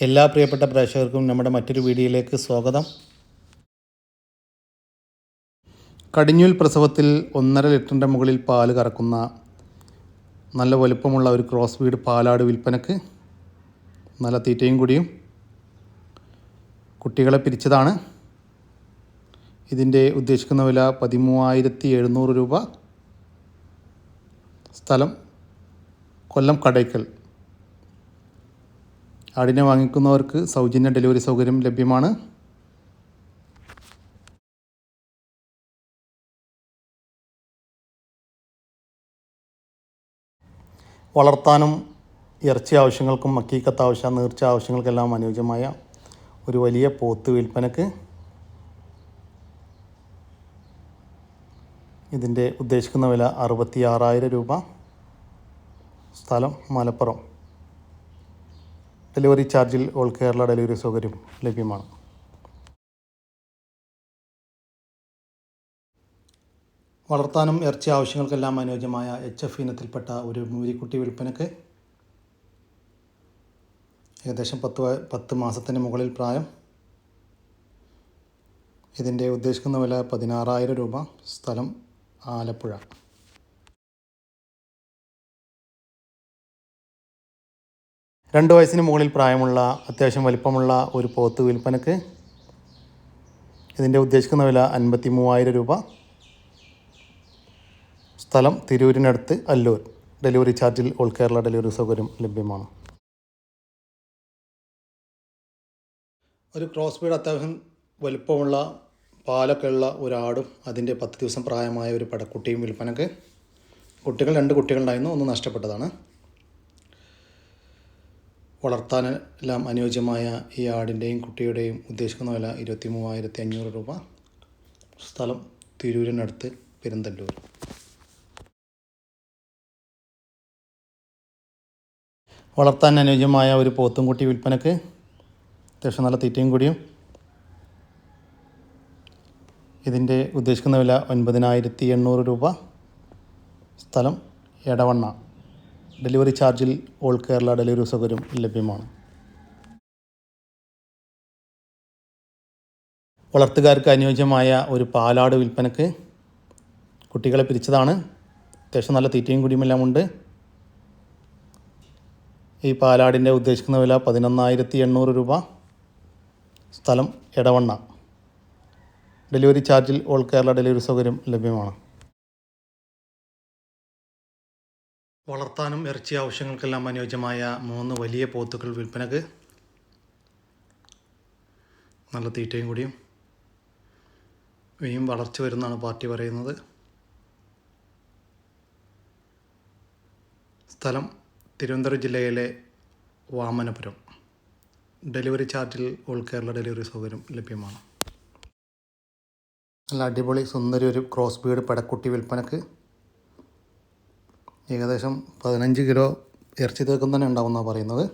എല്ലാ പ്രിയപ്പെട്ട പ്രേക്ഷകർക്കും നമ്മുടെ മറ്റൊരു വീഡിയോയിലേക്ക് സ്വാഗതം. കടിഞ്ഞൂൽ പ്രസവത്തിൽ ഒന്നര ലിറ്ററിന്റെ മുകളിൽ പാൽ കറക്കുന്ന നല്ല വലുപ്പമുള്ള ഒരു ക്രോസ് വീട് പാലാട് വിൽപ്പനക്ക് നല്ല തീറ്റയും കൂടിയും കുട്ടികളെ പിരിച്ചതാണ്. ഇതിന്റെ ഉദ്ദേശിക്കുന്ന വില പതിമൂവായിരത്തി എഴുന്നൂറ് രൂപ. സ്ഥലം കൊല്ലം കടയ്ക്കൽ. ആടിനെ വാങ്ങിക്കുന്നവർക്ക് സൗജന്യ ഡെലിവറി സൗകര്യം ലഭ്യമാണ്. വളർത്താനും ഇറച്ചി ആവശ്യങ്ങൾക്കും മക്കീക്കത്ത് ആവശ്യം നീർച്ച ആവശ്യങ്ങൾക്കെല്ലാം അനുയോജ്യമായ ഒരു വലിയ പോത്ത് വിൽപ്പനക്ക് ഇതിന്റെ ഉദ്ദേശിക്കുന്ന വില അറുപത്തി ആറായിരം രൂപ. സ്ഥലം മലപ്പുറം. ഡെലിവറി ചാർജിൽ ഓൾ കേരള ഡെലിവറി സൗകര്യം ലഭ്യമാണ്. വളർത്താനും ഇറച്ചി ആവശ്യങ്ങൾക്കെല്ലാം അനുയോജ്യമായ എച്ച് എഫ് ഇനത്തിൽപ്പെട്ട ഒരു മൂരിക്കുട്ടി വിൽപ്പനക്ക് ഏകദേശം പത്ത് പത്ത് മാസത്തിന് മുകളിൽ പ്രായം. ഇതിന്റെ ഉദ്ദേശിക്കുന്ന വില പതിനാറായിരം രൂപ. സ്ഥലം ആലപ്പുഴ. രണ്ട് വയസ്സിന് മുകളിൽ പ്രായമുള്ള അത്യാവശ്യം വലിപ്പമുള്ള ഒരു പോത്ത് വിൽപ്പനക്ക് ഇതിന്റെ ഉദ്ദേശിക്കുന്ന വില അൻപത്തി മൂവായിരം രൂപ. സ്ഥലം തിരൂരിനടുത്ത് അല്ലൂർ. ഡെലിവറി ചാർജിൽ ഓൾ കേരള ഡെലിവറി സൗകര്യം ലഭ്യമാണ്. ഒരു ക്രോസ് ബീഡ് അത്യാവശ്യം വലുപ്പമുള്ള പാലൊക്കെ ഉള്ള ഒരാടും അതിന്റെ പത്ത് ദിവസം പ്രായമായ ഒരു പടക്കുട്ടിയും വിൽപ്പനക്ക്. കുട്ടികൾ രണ്ട് കുട്ടികളുണ്ടായിരുന്നു ഒന്ന് നഷ്ടപ്പെട്ടതാണ്. വളർത്താൻ എല്ലാം അനുയോജ്യമായ ഈ ആടിന്റെയും കുട്ടിയുടെയും ഉദ്ദേശിക്കുന്ന വില ഇരുപത്തി മൂവായിരത്തി അഞ്ഞൂറ് രൂപ. സ്ഥലം തിരൂരിനടുത്ത് പെരുന്തല്ലൂർ. വളർത്താൻ അനുയോജ്യമായ ഒരു പോത്തും കുട്ടി വിൽപ്പനക്ക് അത്യാവശ്യം നല്ല തീറ്റയും കൂടിയും. ഇതിന്റെ ഉദ്ദേശിക്കുന്ന വില ഒൻപതിനായിരത്തി എണ്ണൂറ് രൂപ. സ്ഥലം എടവണ്ണ. ഡെലിവറി ചാർജിൽ ഓൾ കേരള ഡെലിവറി സൗകര്യം ലഭ്യമാണ്. വളർത്തുകാർക്ക് അനുയോജ്യമായ ഒരു പാലാട് വിൽപ്പനക്ക് കുട്ടികളെ പിരിച്ചതാണ്. അത്യാവശ്യം നല്ല തീറ്റയും കുടിയുമെല്ലാം ഉണ്ട്. ഈ പാലാടിന്റെ ഉദ്ദേശിക്കുന്ന വില പതിനൊന്നായിരത്തി എണ്ണൂറ് രൂപ. സ്ഥലം എടവണ്ണ. ഡെലിവറി ചാർജിൽ ഓൾ കേരള ഡെലിവറി സൗകര്യം ലഭ്യമാണ്. വളർത്താനും ഇറച്ചി ആവശ്യങ്ങൾക്കെല്ലാം അനുയോജ്യമായ മൂന്ന് വലിയ പോത്തുകൾ വിൽപ്പനക്ക്. നല്ല തീറ്റയും കൂടിയും. ഇനിയും വളർച്ച വരുന്നതാണ് പാർട്ടി പറയുന്നത്. സ്ഥലം തിരുവനന്തപുരം ജില്ലയിലെ വാമനപുരം. ഡെലിവറി ചാർജിൽ ഓൾ കേരള ഡെലിവറി സൗകര്യം ലഭ്യമാണ്. നല്ല അടിപൊളി സുന്ദരി ഒരു ക്രോസ് ബീഡ് പടക്കുട്ടി വിൽപ്പനക്ക്. ഏകദേശം പതിനഞ്ച് കിലോ ഇറച്ചി തേക്കം തന്നെ ഉണ്ടാവുമെന്നാണ് പറയുന്നത്.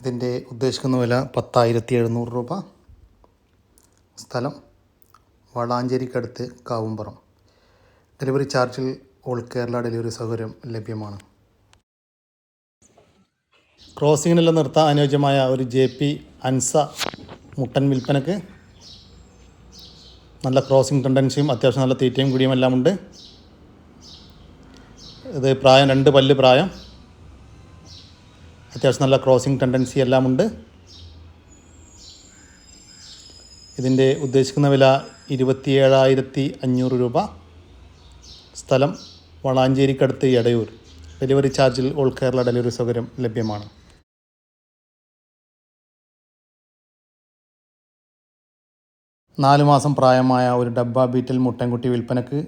ഇതിന്റെ ഉദ്ദേശിക്കുന്ന വില പത്തായിരത്തി എഴുന്നൂറ് രൂപ. സ്ഥലം വളാഞ്ചേരിക്കടുത്ത് കാവുംപുറം. ഡെലിവറി ചാർജിൽ ഓൾ കേരള ഡെലിവറി സൗകര്യം ലഭ്യമാണ്. ക്രോസിങ്ങിനെല്ലാം നിർത്താൻ അനുയോജ്യമായ ഒരു ജെ പി അൻസ മുട്ടൻ വിൽപ്പനക്ക് നല്ല ക്രോസിംഗ് ടെൻഡൻസിയും അത്യാവശ്യം നല്ല തീറ്റയും കൂടിയും എല്ലാം ഉണ്ട്. ഇത് പ്രായം രണ്ട് പല്ല് പ്രായം. അത്യാവശ്യം നല്ല ക്രോസിംഗ് ടെൻഡൻസി എല്ലാം ഉണ്ട്. ഇതിന്റെ ഉദ്ദേശിക്കുന്ന വില ഇരുപത്തിയേഴായിരത്തി അഞ്ഞൂറ് രൂപ. സ്ഥലം വളാഞ്ചേരിക്കടുത്ത് എടയൂർ. ഡെലിവറി ചാർജിൽ ഓൾ കേരള ഡെലിവറി സൗകര്യം ലഭ്യമാണ്. നാല് മാസം പ്രായമായ ഒരു ഡബ്ബ ബീറ്റൽ മുട്ടൻകുട്ടി വിൽപ്പനക്ക്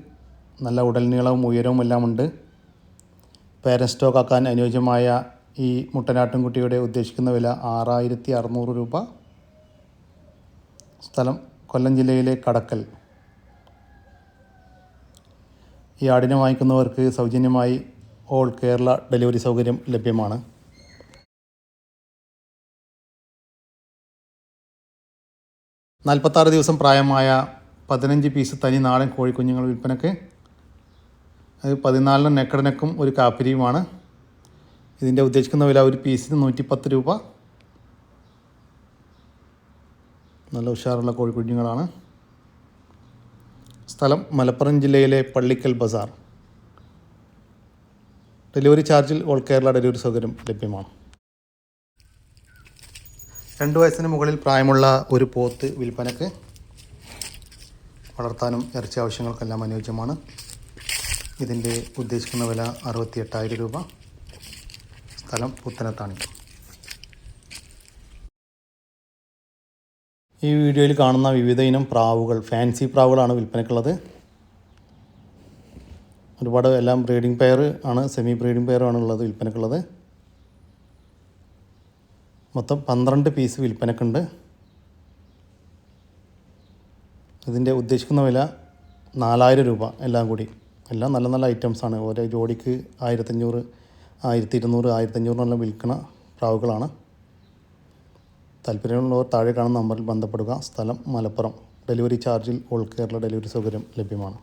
നല്ല ഉടൽ നീളവും ഉയരവും എല്ലാം ഉണ്ട്. പേരൻ സ്റ്റോക്കാക്കാൻ അനുയോജ്യമായ ഈ മുട്ടനാട്ടിൻകുട്ടിയുടെ ഉദ്ദേശിക്കുന്ന വില ആറായിരത്തി അറുന്നൂറ് രൂപ. സ്ഥലം കൊല്ലം ജില്ലയിലെ കടക്കൽ. ഈ ആടിനെ വാങ്ങിക്കുന്നവർക്ക് സൗജന്യമായി ഓൾ കേരള ഡെലിവറി സൗകര്യം ലഭ്യമാണ്. നാൽപ്പത്താറ് ദിവസം പ്രായമായ പതിനഞ്ച് പീസ് തനി നാടൻ കോഴിക്കുഞ്ഞുങ്ങൾ വിൽപ്പനക്ക് അത് പതിനാലിന് നെക്കടനക്കും ഒരു കാപ്പിരിയുമാണ്. ഇതിന്റെ ഉദ്ദേശിക്കുന്ന വില ഒരു പീസിന് നൂറ്റിപ്പത്ത് രൂപ. നല്ല ഉഷാറുള്ള കോഴിക്കുഞ്ഞുങ്ങളാണ്. സ്ഥലം മലപ്പുറം ജില്ലയിലെ പള്ളിക്കൽ ബസാർ. ഡെലിവറി ചാർജിൽ ഓൾ കേരള ഡെലിവറി സൗകര്യം ലഭ്യമാണ്. രണ്ട് വയസ്സിന് മുകളിൽ പ്രായമുള്ള ഒരു പോത്ത് വിൽപ്പനക്ക് വളർത്താനും ഇറച്ചി ആവശ്യങ്ങൾക്കെല്ലാം അനുയോജ്യമാണ്. ഇതിന്റെ ഉദ്ദേശിക്കുന്ന വില അറുപത്തി എട്ടായിരം രൂപ. സ്ഥലം പുത്തനത്താണി. ഈ വീഡിയോയിൽ കാണുന്ന വിവിധ ഇനം പ്രാവുകൾ ഫാൻസി പ്രാവുകളാണ് വിൽപ്പനയ്ക്കുള്ളത്. ഒരുപാട് എല്ലാം ബ്രീഡിംഗ് പെയർ ആണ് സെമി ബ്രീഡിംഗ് പെയറാണ് ഉള്ളത് വിൽപ്പനയ്ക്കുള്ളത്. മൊത്തം പന്ത്രണ്ട് പീസ് വിൽപ്പനക്കുണ്ട് ഇതിന്റെ ഉദ്ദേശിക്കുന്ന വില നാലായിരം രൂപ എല്ലാം കൂടി. എല്ലാം നല്ല നല്ല ഐറ്റംസാണ് ഓരോ ജോഡിക്ക് ആയിരത്തഞ്ഞൂറ് ആയിരത്തി ഇരുന്നൂറ് ആയിരത്തഞ്ഞൂറിനെല്ലാം വിൽക്കുന്ന പ്രാവുകളാണ്. താല്പര്യമുള്ളവർ താഴെ കാണുന്ന നമ്പറിൽ ബന്ധപ്പെടുക. സ്ഥലം മലപ്പുറം. ഡെലിവറി ചാർജിൽ ഓൾ കേരള ഡെലിവറി സൗകര്യം ലഭ്യമാണ്.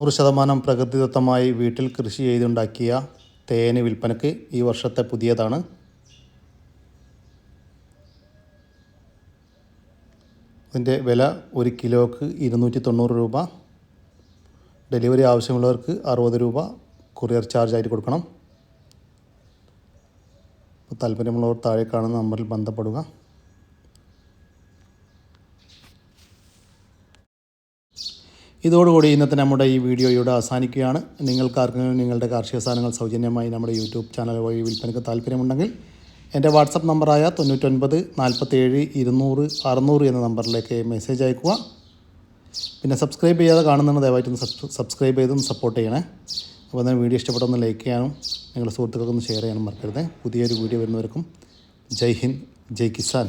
നൂറ് ശതമാനം പ്രകൃതിദത്തമായി വീട്ടിൽ കൃഷി ചെയ്തുണ്ടാക്കിയ തേന് വിൽപ്പനയ്ക്ക് ഈ വർഷത്തെ പുതിയതാണ്. ഇതിന്റെ വില ഒരു കിലോക്ക് ഇരുന്നൂറ്റി തൊണ്ണൂറ് രൂപ. ഡെലിവറി ആവശ്യമുള്ളവർക്ക് അറുപത് രൂപ കൊറിയർ ചാർജ് ആയിട്ട് കൊടുക്കണം. അപ്പോൾ താല്പര്യമുള്ളവർ താഴെ കാണുന്ന നമ്പറിൽ ബന്ധപ്പെടുക. ഇതോടുകൂടി ഇന്നത്തെ നമ്മുടെ ഈ വീഡിയോ ഇവിടെ അവസാനിക്കുകയാണ്. നിങ്ങൾക്കാർക്കെങ്കിലും നിങ്ങളുടെ കാർഷിക സാധനങ്ങൾ സൗജന്യമായി നമ്മുടെ യൂട്യൂബ് ചാനൽ വഴി വിൽപ്പനയ്ക്ക് താല്പര്യമുണ്ടെങ്കിൽ എന്റെ വാട്സപ്പ് നമ്പറായ തൊണ്ണൂറ്റൊൻപത് നാൽപ്പത്തേഴ് ഇരുന്നൂറ് അറുന്നൂറ് എന്ന നമ്പറിലേക്ക് മെസ്സേജ് അയക്കുക. പിന്നെ സബ്സ്ക്രൈബ് ചെയ്യാതെ കാണുന്നുണ്ട് ദയവായിട്ട് ഒന്ന് സബ്സ്ക്രൈബ് ചെയ്തൊന്ന് സപ്പോർട്ട് ചെയ്യണേ. അപ്പോൾ തന്നെ വീഡിയോ ഇഷ്ടപ്പെട്ടൊന്ന് ലൈക്ക് ചെയ്യാനും നിങ്ങളുടെ സുഹൃത്തുക്കൾക്കൊന്ന് ഷെയർ ചെയ്യാനും മറക്കരുത്. പുതിയൊരു വീഡിയോ വരുന്നവർക്കും ജയ് ഹിന്ദ് ജയ് കിസാൻ.